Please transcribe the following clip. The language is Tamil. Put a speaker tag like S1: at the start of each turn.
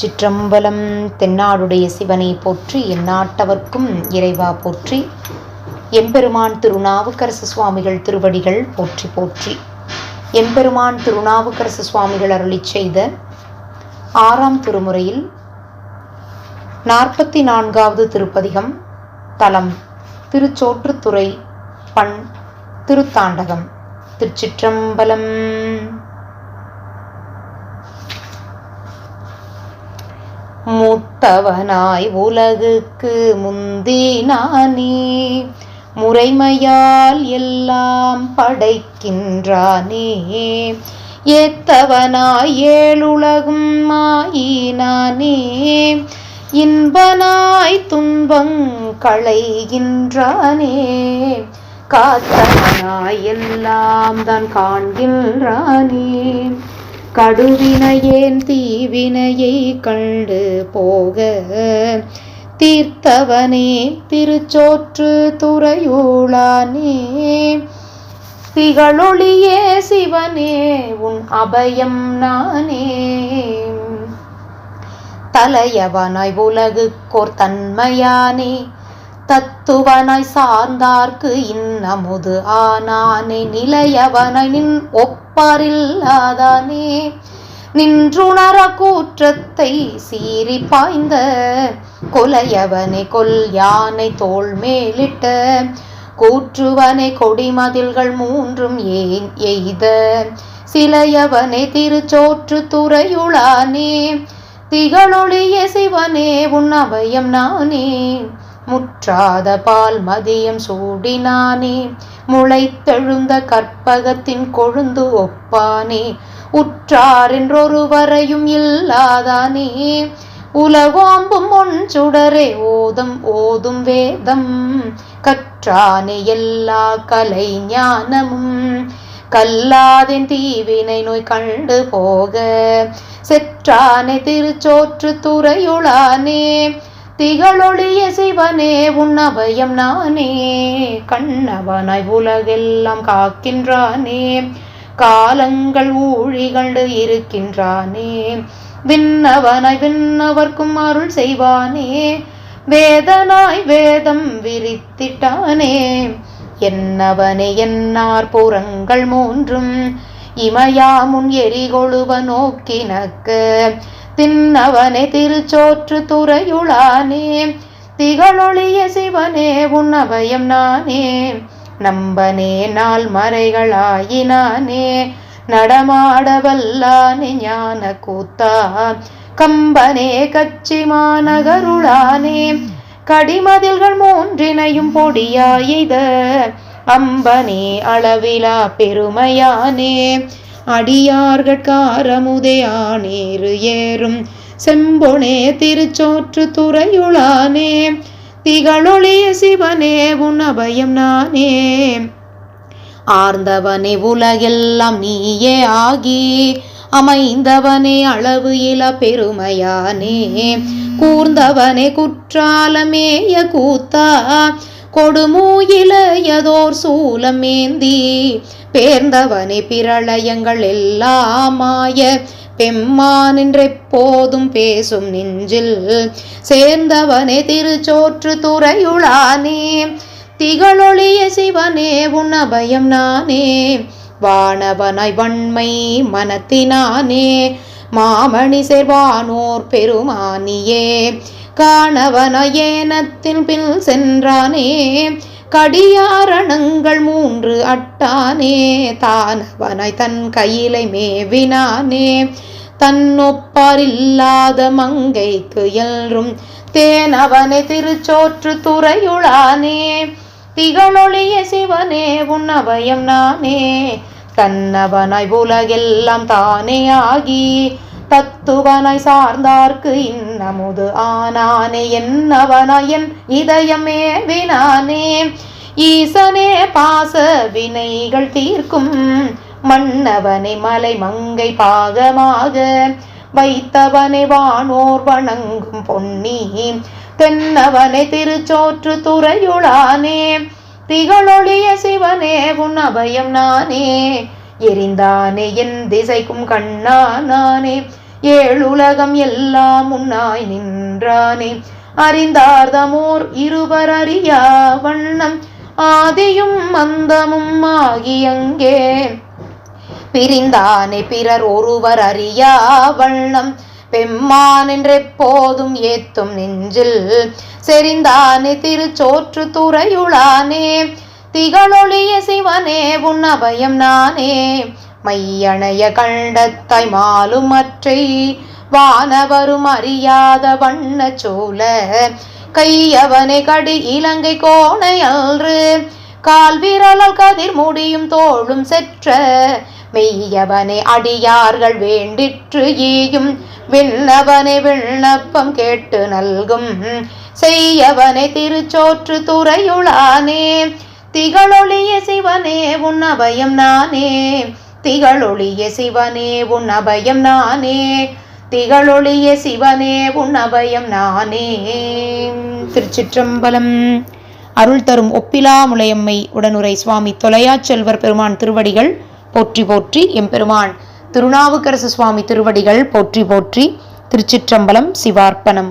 S1: சிற்றம்பலம் தென்னாடுடைய சிவனை போற்றி எந்நாட்டவர்க்கும் இறைவா போற்றி. எம்பெருமான் திருநாவுக்கரசு சுவாமிகள் திருவடிகள் போற்றி போற்றி. எம்பெருமான் திருநாவுக்கரசு சுவாமிகள் அருளி செய்த ஆறாம் திருமுறையில் நாற்பத்தி நான்காவது திருப்பதிகம் தலம் திருச்சோற்றுத்துறை பண் திருத்தாண்டகம் திருச்சிற்றம்பலம். முத்தவனாய் உலகுக்கு முந்தினானே முறைமையால் எல்லாம் படைக்கின்றானே. ஏத்தவனாய் ஏழுலகும் மாயினானே இன்பனாய் துன்பங் களைகின்றானே. காத்தவனாய் எல்லாம் தான் காண்கின்றானே கடுவினையேந்தி வினையை கண்டு போக தீர்த்தவனே திருச்சோற்று துறையூளானே. திகழொளியே சிவனே உன் அபயம் நானே. தலையவனாய் உலகுக்கோர் தன்மையானே தத்துவனாய் சார்ந்தார்க்கு இன்னமுது ஆனானே. நிலையவனாய் நின் ஒப்பாரில்லாதானே. நின்றுணர கூற்றத்தை சீறி பாய்ந்த கொலையவனை கொல் யானை தோல் மேலிட்ட கூற்றுவனை கொடிமதில்கள் மூன்றும் ஏன் எய்த? சிலையவனை திருச்சோற்று துறையுளானே திகழொழிய சிவனே உன் அபயம் நானே. முற்றாத பால் மதியம் சூடினானே. முளைத்தெழுந்த கற்பகத்தின் கொழுந்து ஒப்பானே. உற்றாரென்றொருவரையும் இல்லாதானே. உலகோம்பும் ஒன் சுடரே ஓதம் ஓதும் வேதம். கற்றானே எல்லா கலை ஞானமும். கல்லாதின் தீவினை நோய் கண்டு போக. செற்றானே திருச்சோற்று துறையுளானே. திகழொளிய சிவனே உன்னபயம் நானே. கண்ணவனாய் உலகெல்லாம் காக்கின்றானே. காலங்கள் ஊழிகண்டு இருக்கின்றானே. விண்ணவனாய் விண்ணவர்க்கும் அருள் செய்வானே. வேதனாய் வேதம் விரித்திட்டானே. என்னவனே என்னார் புறங்கள் மூன்றும். இமயாமுன் எரிகொழுவ நோக்கினக்கு. தின்னவனே திருச்சோற்று துறையுளானே. திகழொழிய சிவனே உன்னபயம் நானே. நம்பனே நாள் மறைகளாயினானே. நடமாடவல்லானே ஞான கூத்தா. கம்பனே கச்சி மாநகருளானே. கடிமதில்கள் மூன்றினையும் பொடியாயித அம்பனே அளவிலா பெருமையானே. அடியார்கட்காரமுதே ஆனேறு ஏறும். செம்பொனே திருச்சோற்று துறையுளானே திகழொளிய சிவனே உன் அபயம் நானே. ஆர்ந்தவனே உலகெல்லாம் நீயே ஆகி அமைந்தவனே அளவு இள பெருமையானே. கூர்ந்தவனே குற்றாலமேய கூத்தா கொடுமூயிலையதோர் சூலமேந்தி. பேர்ந்தவனை பிரளயங்கள் எல்லாமாய. பெம்மானின்றெப்போதும் பேசும் நெஞ்சில். சேர்ந்தவனே திருச்சோற்று துறையுளானே. திகழொளிய சிவனே உன் அபயம் நானே. வானவனாய் வன்மை மனத்தினானே. மாமணி சேர்வானோர் பெருமானியே. காணவனயேனத்தில் ஏனத்தின் பின் சென்றானே. கடியாரணங்கள் மூன்று அட்டானே. தானவனாய் தன் கையிலை மேவினானே. தன்னொப்பாரில்லாத மங்கைக்கு எல்றும் தேனவனை திருச்சோற்று துறையுளானே. திகழொழிய சிவனே உன்னவயம் நானே. தன்னவனாய் உலகெல்லாம் தானே ஆகி. தத்துவனாய் சார்ந்தார்க்கு இன்னமுது ஆனானே என்னவனாய் என் இதயமே வினானே. ஈசனே பாச வினைகள் தீர்க்கும் மன்னவனை மலை மங்கை பாகமாக வைத்தவனை வானோர் வணங்கும் பொன்னி தென்னவனை திருச்சோற்று துறையுளானே. திகழொழிய சிவனே உன் அபயம் நானே. எரிந்தானே என் திசைக்கும் கண்ணானானே ஏழுலகம் எல்லாம் உன்னாய் நின்றானே. அறிந்தார்தமோர் இருவர் அறியா வண்ணம் ஆதியும் மந்தமும் ஆகியங்கே. பிரிந்தானே பிறர் ஒருவர் அறியா வண்ணம் பெம்மான் என்றெப்போதும் ஏத்தும் நெஞ்சில். செறிந்தானே திருச்சோற்று துறையுளானே திகழொளிய சிவனே உன் அபயம் நானே. மையணைய கண்டத்தாய் மாலுமற்றை வானவரும் அறியாத வண்ண சோழ. கையவனை கடி இலங்கை கோணை அன்று கால் விரலால் கதிர் முடியும் தோளும் செற்ற. மெய்யவனை அடியார்கள் வேண்டிற்று ஈயும் விண்ணவனை விண்ணப்பம் கேட்டு நல்கும். செய்யவனை திருச்சோற்று துறையுளானே திகழொளிய சிவனே உன் அபயம் நானே. திகழொளிய சிவனே உன் அபயம் நானே. திகழொளிய சிவனே உன் அபயம் நானே. திருச்சிற்றம்பலம். அருள் தரும் ஒப்பிலா முளையம்மை உடனுரை சுவாமி தொலையாச்செல்வர் பெருமான் திருவடிகள் போற்றி போற்றி எம்பெருமான் திருநாவுக்கரசு சுவாமி திருவடிகள் போற்றி போற்றி திருச்சிற்றம்பலம் சிவார்ப்பணம்.